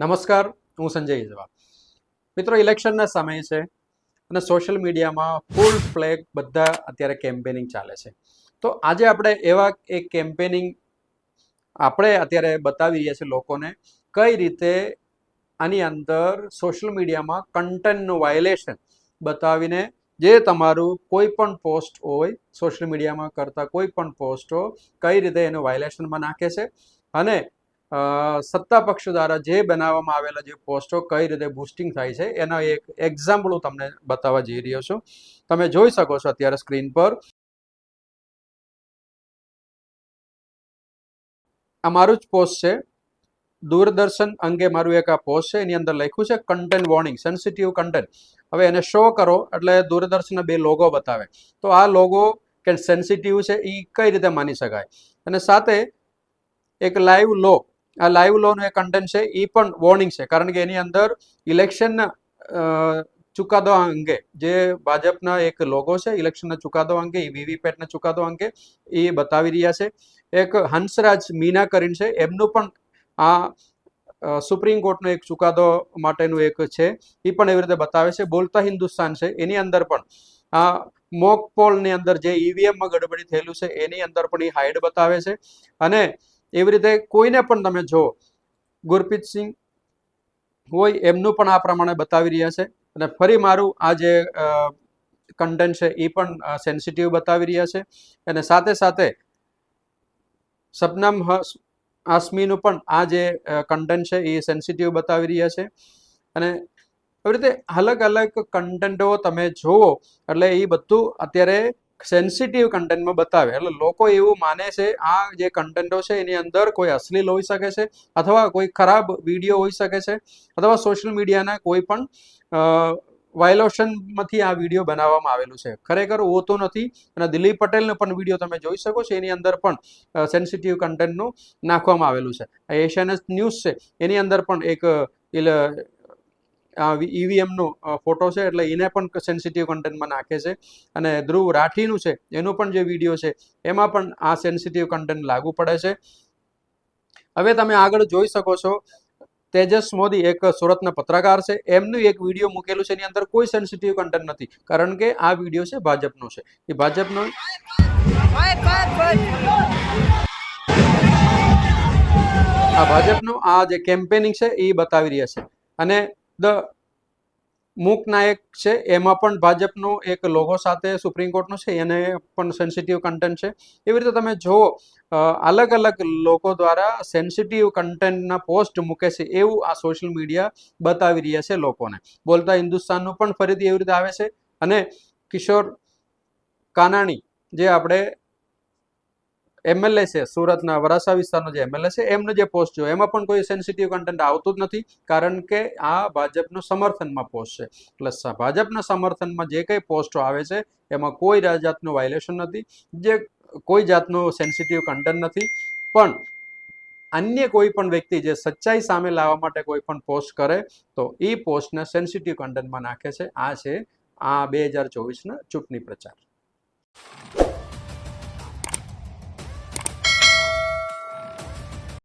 નમસ્કાર, હું સંજય ઇજવા મિત્રો, ઇલેક્શનના સમય છે અને સોશિયલ મીડિયામાં ફૂલ ફ્લેગ બધા અત્યારે કેમ્પેનિંગ ચાલે છે. તો આજે આપણે એવા એક કેમ્પેનિંગ આપણે અત્યારે બતાવી રહ્યા છીએ લોકોને કઈ રીતે આની અંદર સોશિયલ મીડિયામાં કન્ટેન્ટનું વાયોલેશન બતાવીને જે તમારું કોઈ પણ પોસ્ટ હોય, સોશિયલ મીડિયામાં કરતા કોઈ પણ પોસ્ટો કઈ રીતે એનું વાયોલેશનમાં નાખે છે અને સત્તા પક્ષ દ્વારા જે બનાવવામાં આવેલા જે પોસ્ટો કઈ રીતે બુસ્ટિંગ થાય છે, એના એક એક્ઝામ્પલ હું તમને બતાવવા જઈ રહ્યો છું. તમે જોઈ શકો છો અત્યારે સ્ક્રીન પર. આ મારું જ પોસ્ટ છે. દૂરદર્શન અંગે મારું એક આ પોસ્ટ છે, એની અંદર લખ્યું છે કન્ટેન્ટ વોર્નિંગ સેન્સિટિવ કન્ટેન્ટ હવે એને શો કરો, એટલે દૂરદર્શનના બે લોગો બતાવે. તો આ લોગો કે સેન્સિટિવ છે એ કઈ રીતે માની શકાય? અને સાથે એક લાઈવ લો આ લાઈવ લોનું એક કન્ટેન્ટ છે એ પણ વોર્નિંગ છે. કારણ કે એની અંદર ઇલેક્શનના ચુકાદો અંગે જે ભાજપના એક લોગો છે ઇલેક્શનના ચુકાદો અંગે એ વીવીપેટના ચુકાદો અંગે એ બતાવી રહ્યા છે. એક હંસરાજ મીના કરીને છે, એમનું પણ આ સુપ્રીમ કોર્ટનો એક ચુકાદો માટેનું એક છે એ પણ એવી રીતે બતાવે છે. બોલતા હિન્દુસ્તાન છે, એની અંદર પણ આ મોક પોલની અંદર જે ઈવીએમમાં ગડબડી થયેલું છે, એની અંદર પણ એ હાઈડ બતાવે છે. અને એવી રીતે કોઈને પણ તમે જો ગુરપ્રીત સિંહ હોય, એમનું પણ આ પ્રમાણે બતાવી રહ્યા છે. અને ફરી મારું આ જે કન્ટેન્ટ છે એ પણ સેન્સિટિવ બતાવી રહ્યા છે. અને સાથે સાથે સપનામ આસમીનું પણ આ જે કન્ટેન્ટ છે એ સેન્સિટિવ બતાવી રહ્યા છે. અને એવી રીતે અલગ અલગ કન્ટેન્ટો તમે જુઓ, એટલે એ બધું અત્યારે સેન્સિટિવ કન્ટેન્ટમાં બતાવે. એટલે લોકો એવું માને છે, આ જે કન્ટેન્ટો છે, એની અંદર કોઈ અશ્લીલ હોઈ શકે છે, અથવા કોઈ ખરાબ વીડિયો હોઈ શકે છે, અથવા સોશિયલ મીડિયાના કોઈ પણ વાયોલેશનમાંથી આ વીડિયો બનાવવામાં આવેલું છે. ખરેખર હોતું નથી અને દિલીપ પટેલનો પણ વીડિયો તમે જોઈ શકો છો, એની અંદર પણ સેન્સિટિવ કન્ટેન્ટનું નાખવામાં આવેલું છે. આ એશિયાનેટ ન્યૂઝ છે, એની અંદર પણ એક ઈવીએમનો ફોટો છે, એટલે એને પણ સેન્સિટિવ કન્ટેન્ટમાં નાખે છે. અને ધ્રુવ રાઠીનું છે, એનું પણ જે વીડિયો છે, એમાં પણ આ સેન્સિટિવ કન્ટેન્ટ લાગુ પડે છે. હવે તમે આગળ જોઈ શકો છો, તેજસ મોદી એક સુરતના પત્રકાર છે. એમનું એક વીડિયો મૂકેલું છે, એની અંદર કોઈ સેન્સિટિવ કન્ટેન્ટ નથી. કારણ કે આ વીડિયો છે ભાજપનો છે. એ ભાજપનો. આ ભાજપનું આ જે કેમ્પેનિંગ છે, એ બતાવી રહ્યા છે. અને ધ મૂક નાયક છે. એમાં પણ ભાજપનો એક લોગો સાથે સુપ્રીમ કોર્ટનો છે. એને પણ સેન્સિટિવ કન્ટેન્ટ છે. એવી રીતે તમે જુઓ અલગ અલગ લોકો દ્વારા સેન્સિટિવ કન્ટેન્ટના પોસ્ટ મૂકે છે. એવું આ સોશિયલ મીડિયા બતાવી રહ્યા છે લોકોને. બોલતા હિન્દુસ્તાનનું પણ ફરીથી એવી રીતે આવે છે. અને કિશોર કાનાણી જે આપણે એમએલએ છે, સુરતના વરાસા વિસ્તારનો જે એમએલએ છે, એમનો જે પોસ્ટ જોયો એમાં પણ કોઈ સેન્સિટિવ કન્ટેન્ટ આવતું જ નથી, કારણ કે આ ભાજપનું સમર્થનમાં પોસ્ટ છે. એટલે સ- ભાજપના સમર્થનમાં જે કંઈ પોસ્ટો આવે છે, એમાં કોઈ જાતનું વાયોલેશન નથી, જે કોઈ જાતનું સેન્સિટિવ કન્ટેન્ટ નથી, પણ અન્ય કોઈ પણ વ્યક્તિ જે સચ્ચાઈ સામે લાવવા માટે કોઈ પણ પોસ્ટ કરે, તો એ પોસ્ટને સેન્સિટિવ કન્ટેન્ટમાં નાખે છે. આ છે આ બે હજાર ચોવીસના ચૂંટણી પ્રચાર.